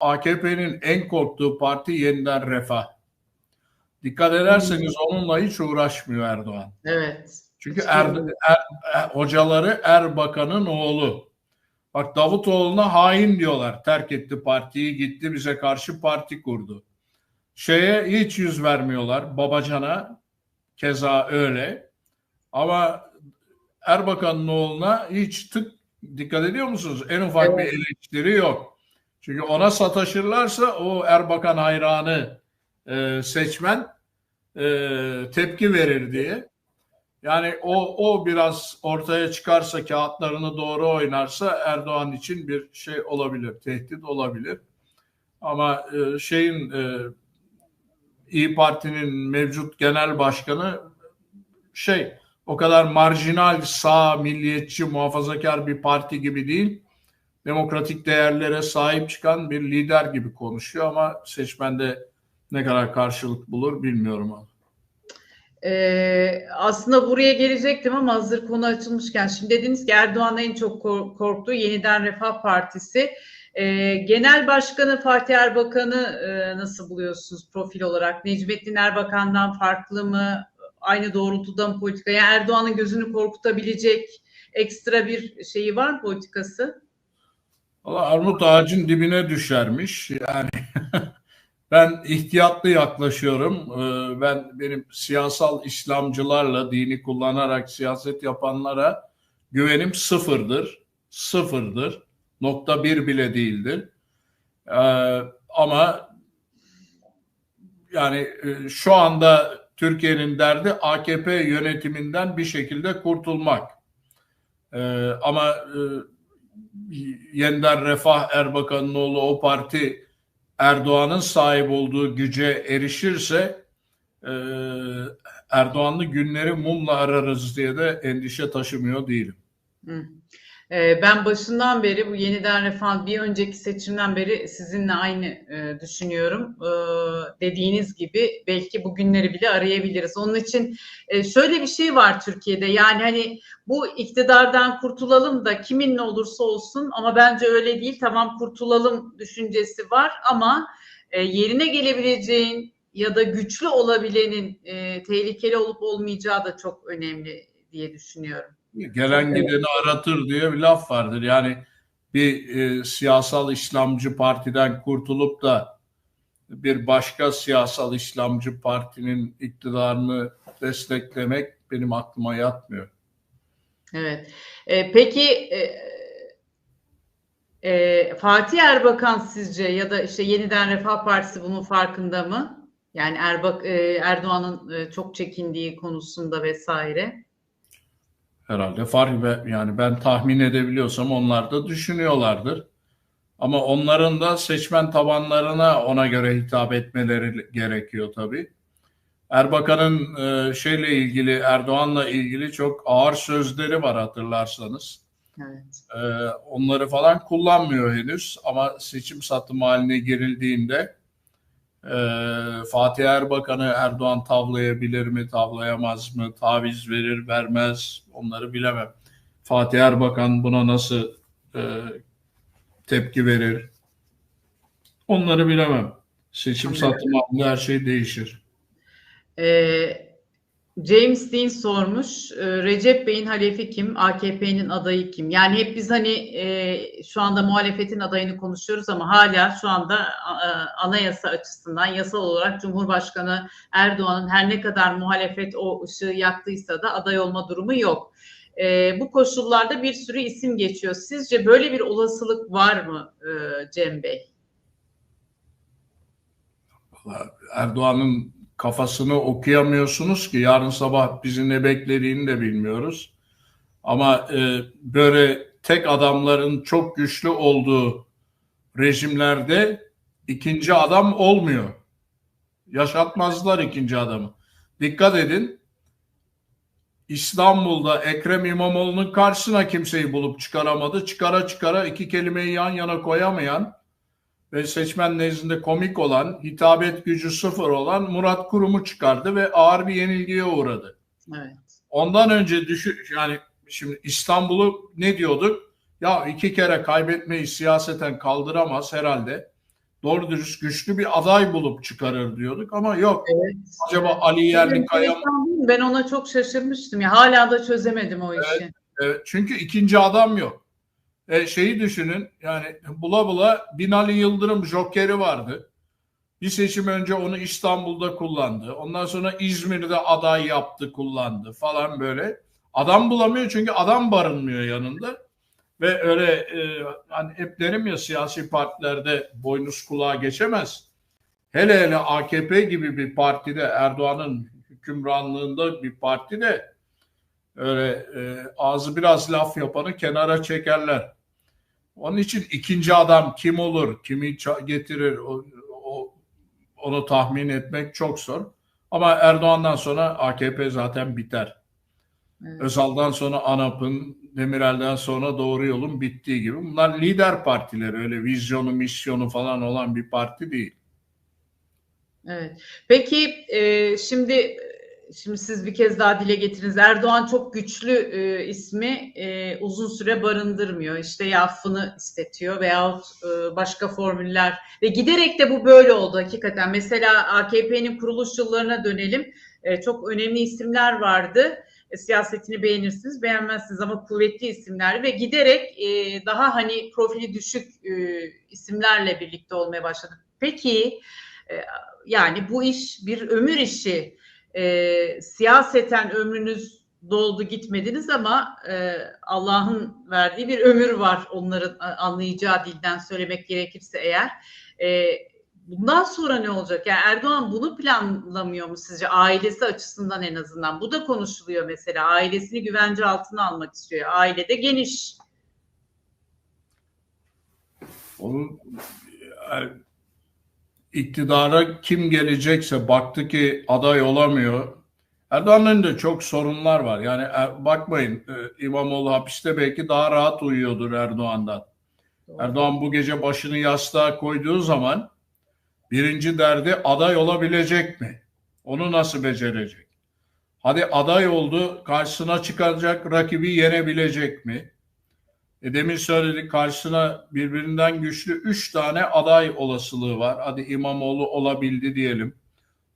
AKP'nin en korktuğu parti yeniden refah. Dikkat ederseniz onunla hiç uğraşmıyor Erdoğan. Evet. Çünkü er, er, er, hocaları Erbakan'ın oğlu. Bak Davutoğlu'na hain diyorlar. Terk etti partiyi gitti bize karşı parti kurdu. Şeye hiç yüz vermiyorlar. Babacan'a keza öyle. Ama Erbakan'ın oğluna hiç tık dikkat ediyor musunuz? En ufak evet. bir eleştiri yok. Çünkü ona sataşırlarsa o Erbakan hayranı e, seçmen e, tepki verir diye. Yani o o biraz ortaya çıkarsa kağıtlarını doğru oynarsa Erdoğan için bir şey olabilir, tehdit olabilir. Ama e, şeyin e, İyi Parti'nin mevcut genel başkanı şey o kadar marjinal sağ milliyetçi muhafazakar bir parti gibi değil. Demokratik değerlere sahip çıkan bir lider gibi konuşuyor ama seçmende ne kadar karşılık bulur bilmiyorum. Ee, aslında buraya gelecektim ama hazır konu açılmışken şimdi dediniz ki Erdoğan en çok korktuğu yeniden Refah Partisi. Ee, Genel Başkanı Fatih Erbakan'ı e, nasıl buluyorsunuz profil olarak? Necmettin Erbakan'dan farklı mı? Aynı doğrultuda mı politika? Yani Erdoğan'ın gözünü korkutabilecek ekstra bir şeyi var mı politikası? Valla armut ağacın dibine düşermiş. Yani Ben ihtiyatlı yaklaşıyorum. Ee, ben benim siyasal İslamcılarla dini kullanarak siyaset yapanlara güvenim sıfırdır. Sıfırdır. Nokta bir bile değildir. Ee, ama yani e, şu anda Türkiye'nin derdi AKP yönetiminden bir şekilde kurtulmak. Ee, ama e, yeniden Refah Erbakan'ın oğlu o parti Erdoğan'ın sahip olduğu güce erişirse e, Erdoğanlı günleri mumla ararız diye de endişe taşımıyor değilim. Hı. Ee, ben başından beri bu yeniden refah bir önceki seçimden beri sizinle aynı e, düşünüyorum. Ee, dediğiniz gibi belki bu günleri bile arayabiliriz. Onun için e, şöyle bir şey var Türkiye'de yani hani bu iktidardan kurtulalım da kiminle olursa olsun ama bence öyle değil. Tamam kurtulalım düşüncesi var ama e, yerine gelebileceğin ya da güçlü olabilenin tehlikeli olup olmayacağı da çok önemli diye düşünüyorum. Gelen gideni aratır diye bir laf vardır. Yani bir e, siyasal İslamcı partiden kurtulup da bir başka siyasal İslamcı partinin iktidarını desteklemek benim aklıma yatmıyor. Evet. E, peki e, e, Fatih Erbakan sizce ya da işte yeniden Refah Partisi bunun farkında mı? Yani Erbak e, Erdoğan'ın e, çok çekindiği konusunda vesaire herhalde fark yani ben tahmin edebiliyorsam onlar da düşünüyorlardır. Ama onların da seçmen tabanlarına ona göre hitap etmeleri gerekiyor tabii. Erbakan'ın e, şeyle ilgili Erdoğan'la ilgili çok ağır sözleri var hatırlarsanız. Evet. E, onları falan kullanmıyor henüz ama seçim satım haline girildiğinde ee, Fatih Erbakan'ı Erdoğan tavlayabilir mi, tavlayamaz mı, taviz verir, vermez onları bilemem. Fatih Erbakan buna nasıl e, tepki verir onları bilemem. Seçim satım her şey değişir. Ee, James Dean sormuş. E, Recep Bey'in halefi kim? AKP'nin adayı kim? Yani hep biz hani e, şu anda muhalefetin adayını konuşuyoruz ama hala şu anda anayasa açısından yasal olarak Cumhurbaşkanı Erdoğan'ın her ne kadar muhalefet o ışığı yaktıysa da aday olma durumu yok. E, bu koşullarda bir sürü isim geçiyor. Sizce böyle bir olasılık var mı e, Cem Bey? Erdoğan'ın kafasını okuyamıyorsunuz ki yarın sabah bizi ne beklediğini de bilmiyoruz. Ama e, böyle tek adamların çok güçlü olduğu rejimlerde ikinci adam olmuyor. Yaşatmazlar ikinci adamı. Dikkat edin. İstanbul'da Ekrem İmamoğlu'nun karşısına kimseyi bulup çıkaramadı. Çıkara çıkara iki kelimeyi yan yana koyamayan ve seçmen nezdinde komik olan, hitabet gücü sıfır olan Murat Kurum'u çıkardı ve ağır bir yenilgiye uğradı. Evet. Ondan önce düşün yani şimdi İstanbul'u ne diyorduk? Ya iki kere kaybetmeyi siyaseten kaldıramaz herhalde. doğru dürüst güçlü bir aday bulup çıkarır diyorduk ama yok. Evet. Acaba Ali Yerlikaya? Ben ona çok şaşırmıştım ya. Hala da çözemedim o işi. Evet, çünkü ikinci adam yok. E, şeyi düşünün yani bula bula Binali Yıldırım jokeri vardı. Bir seçim önce onu İstanbul'da kullandı. Ondan sonra İzmir'de aday yaptı kullandı falan böyle. Adam bulamıyor çünkü adam barınmıyor yanında. Ve öyle e, hani hep derim ya siyasi partilerde boynuz kulağa geçemez. Hele hele AKP gibi bir partide Erdoğan'ın hükümranlığında bir partide öyle e, ağzı biraz laf yapanı kenara çekerler. Onun için ikinci adam kim olur, kimi getirir o, o, onu tahmin etmek çok zor. Ama Erdoğan'dan sonra AKP zaten biter. Evet. Özal'dan sonra ANAP'ın, Demirel'den sonra Doğru Yol'un bittiği gibi. Bunlar lider partiler öyle vizyonu, misyonu falan olan bir parti değil. Evet. Peki e, şimdi şimdi siz bir kez daha dile getiriniz. Erdoğan çok güçlü e, ismi e, uzun süre barındırmıyor. İşte ya affını istetiyor veyahut e, başka formüller ve giderek de bu böyle oldu hakikaten. Mesela AKP'nin kuruluş yıllarına dönelim. E, çok önemli isimler vardı. E, siyasetini beğenirsiniz, beğenmezsiniz ama kuvvetli isimler ve giderek e, daha hani profili düşük e, isimlerle birlikte olmaya başladı. Peki e, yani bu iş bir ömür işi e, siyaseten ömrünüz doldu gitmediniz ama e, Allah'ın verdiği bir ömür var onların anlayacağı dilden söylemek gerekirse eğer. E, bundan sonra ne olacak? Yani Erdoğan bunu planlamıyor mu sizce ailesi açısından en azından? Bu da konuşuluyor mesela. Ailesini güvence altına almak istiyor. Ailede geniş. Onun iktidara kim gelecekse baktı ki aday olamıyor. Erdoğan'ın da çok sorunlar var. Yani er, bakmayın e, İmamoğlu hapiste belki daha rahat uyuyordur Erdoğan'dan. Erdoğan bu gece başını yastığa koyduğu zaman birinci derdi aday olabilecek mi? Onu nasıl becerecek? Hadi aday oldu karşısına çıkacak rakibi yenebilecek mi? E demin söyledik karşısına birbirinden güçlü üç tane aday olasılığı var. Hadi İmamoğlu olabildi diyelim.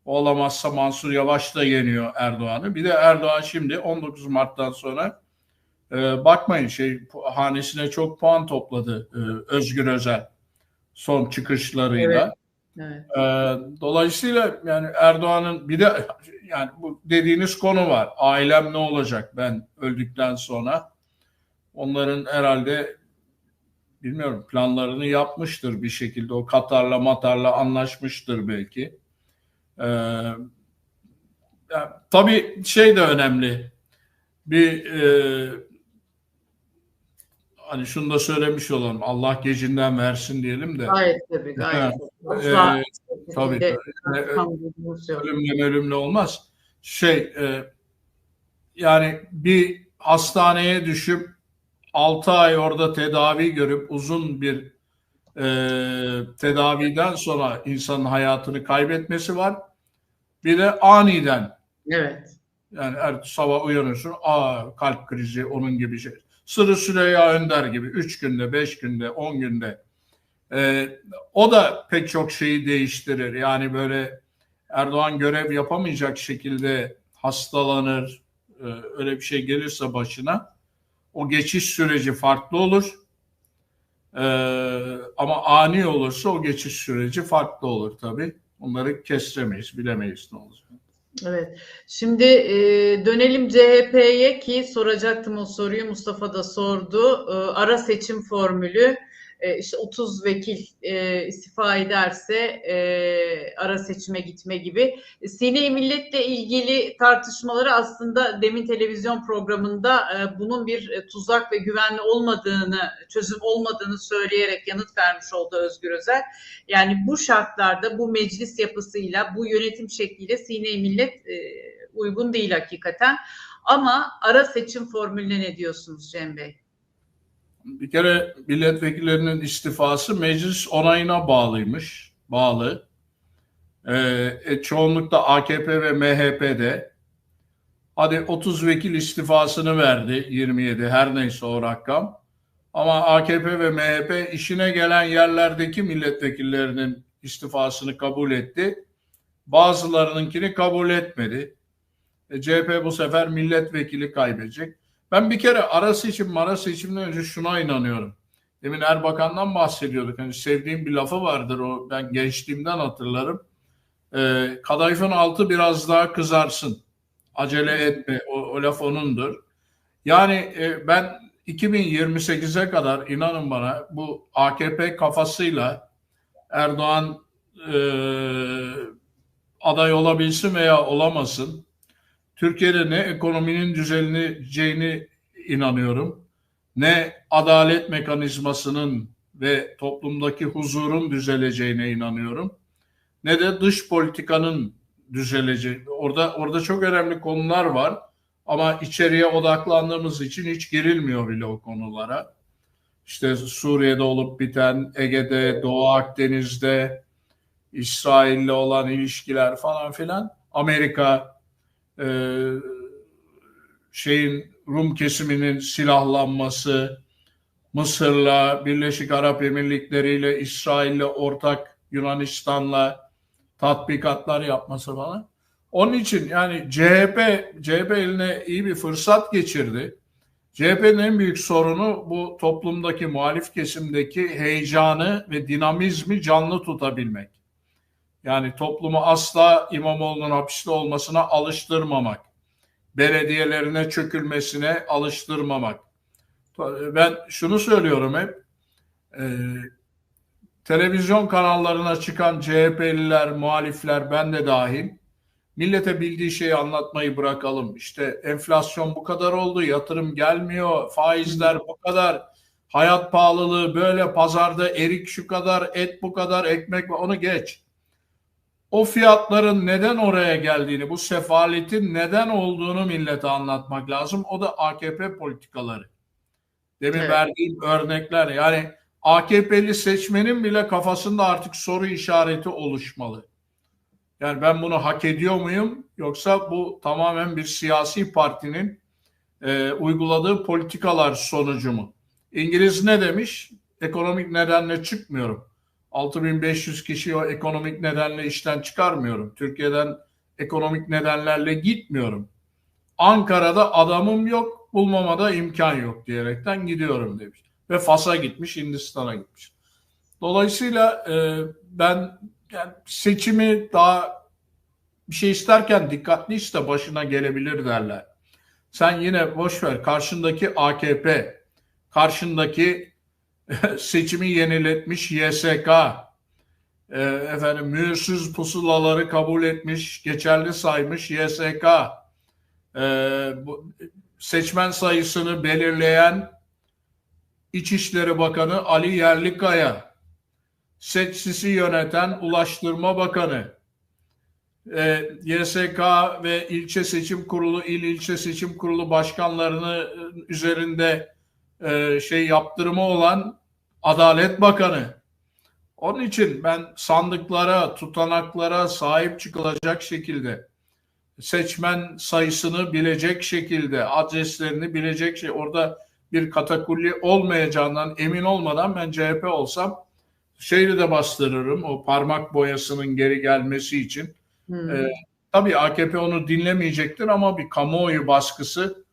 Olamazsa Mansur Yavaş da yeniyor Erdoğan'ı. Bir de Erdoğan şimdi 19 Mart'tan sonra e, bakmayın şey hanesine çok puan topladı e, Özgür Özel son çıkışlarıyla. Evet. Evet. E, dolayısıyla yani Erdoğan'ın bir de yani bu dediğiniz konu var. Ailem ne olacak ben öldükten sonra? Onların herhalde bilmiyorum planlarını yapmıştır bir şekilde. O Katar'la Matar'la anlaşmıştır belki. Ee, yani, tabii şey de önemli. Bir e, hani şunu da söylemiş olalım. Allah gecinden versin diyelim de. Gayet tabii gayet. ee, tabii. tabii. ölümle ölümle olmaz. Şey e, yani bir hastaneye düşüp 6 ay orada tedavi görüp uzun bir e, tedaviden sonra insanın hayatını kaybetmesi var. Bir de aniden. Evet. Yani her sabah uyanıyorsun, aa kalp krizi onun gibi şey. Sırı Süreyya Önder gibi 3 günde, 5 günde, 10 günde. Ee, o da pek çok şeyi değiştirir. Yani böyle Erdoğan görev yapamayacak şekilde hastalanır, e, öyle bir şey gelirse başına o geçiş süreci farklı olur. Ee, ama ani olursa o geçiş süreci farklı olur tabii. Onları kestiremeyiz, bilemeyiz ne olacak. Evet. Şimdi e, dönelim CHP'ye ki soracaktım o soruyu Mustafa da sordu. E, ara seçim formülü e, işte 30 vekil e, istifa ederse e, ara seçime gitme gibi. Sine Millet'le ilgili tartışmaları aslında demin televizyon programında e, bunun bir e, tuzak ve güvenli olmadığını, çözüm olmadığını söyleyerek yanıt vermiş oldu Özgür Özel. Yani bu şartlarda bu meclis yapısıyla, bu yönetim şekliyle Sine Millet e, uygun değil hakikaten. Ama ara seçim formülüne ne diyorsunuz Cem Bey? Bir kere milletvekillerinin istifası meclis onayına bağlıymış. Bağlı. Ee, e, çoğunlukta AKP ve MHP'de. Hadi 30 vekil istifasını verdi 27 her neyse o rakam. Ama AKP ve MHP işine gelen yerlerdeki milletvekillerinin istifasını kabul etti. Bazılarınınkini kabul etmedi. E, CHP bu sefer milletvekili kaybedecek. Ben bir kere ara seçim, mara seçimden önce şuna inanıyorum. Demin Erbakan'dan bahsediyorduk. Hani sevdiğim bir lafı vardır o ben gençliğimden hatırlarım. Ee, kadayıfın altı biraz daha kızarsın. Acele etme. O, o laf onundur. Yani e, ben 2028'e kadar inanın bana bu AKP kafasıyla Erdoğan e, aday olabilsin veya olamasın Türkiye'de ne ekonominin düzeleceğini inanıyorum ne adalet mekanizmasının ve toplumdaki huzurun düzeleceğine inanıyorum ne de dış politikanın düzeleceği. Orada orada çok önemli konular var ama içeriye odaklandığımız için hiç girilmiyor bile o konulara. İşte Suriye'de olup biten, Ege'de, Doğu Akdeniz'de, İsrail'le olan ilişkiler falan filan. Amerika e, şeyin Rum kesiminin silahlanması, Mısır'la, Birleşik Arap Emirlikleri ile İsrail'le ortak Yunanistan'la tatbikatlar yapması falan. Onun için yani CHP CHP eline iyi bir fırsat geçirdi. CHP'nin en büyük sorunu bu toplumdaki muhalif kesimdeki heyecanı ve dinamizmi canlı tutabilmek. Yani toplumu asla İmamoğlu'nun hapiste olmasına alıştırmamak. Belediyelerine çökülmesine alıştırmamak. Ben şunu söylüyorum hep. E, televizyon kanallarına çıkan CHP'liler, muhalifler ben de dahil millete bildiği şeyi anlatmayı bırakalım. İşte enflasyon bu kadar oldu, yatırım gelmiyor, faizler bu kadar, hayat pahalılığı böyle, pazarda erik şu kadar, et bu kadar, ekmek onu geç. O fiyatların neden oraya geldiğini, bu sefaletin neden olduğunu millete anlatmak lazım. O da AKP politikaları. Demin evet. verdiğim örnekler yani AKP'li seçmenin bile kafasında artık soru işareti oluşmalı. Yani ben bunu hak ediyor muyum yoksa bu tamamen bir siyasi partinin e, uyguladığı politikalar sonucu mu? İngiliz ne demiş? Ekonomik nedenle çıkmıyorum. 6500 kişi o ekonomik nedenle işten çıkarmıyorum. Türkiye'den ekonomik nedenlerle gitmiyorum. Ankara'da adamım yok, bulmama da imkan yok diyerekten gidiyorum demiş. Ve Fas'a gitmiş, Hindistan'a gitmiş. Dolayısıyla e, ben yani seçimi daha bir şey isterken dikkatli iste başına gelebilir derler. Sen yine boş ver karşındaki AKP, karşındaki seçimi yeniletmiş YSK, e, efendim mühürsüz pusulaları kabul etmiş, geçerli saymış YSK, e, bu, seçmen sayısını belirleyen İçişleri Bakanı Ali Yerlikaya, seçsisi yöneten Ulaştırma Bakanı, e, YSK ve ilçe seçim kurulu, il ilçe seçim kurulu başkanlarını üzerinde e, şey yaptırımı olan Adalet Bakanı. Onun için ben sandıklara, tutanaklara sahip çıkılacak şekilde seçmen sayısını bilecek şekilde, adreslerini bilecek şey orada bir katakulli olmayacağından emin olmadan ben CHP olsam şeyi de bastırırım o parmak boyasının geri gelmesi için. Hmm. Ee, tabii AKP onu dinlemeyecektir ama bir kamuoyu baskısı,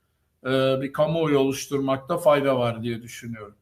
e, bir kamuoyu oluşturmakta fayda var diye düşünüyorum.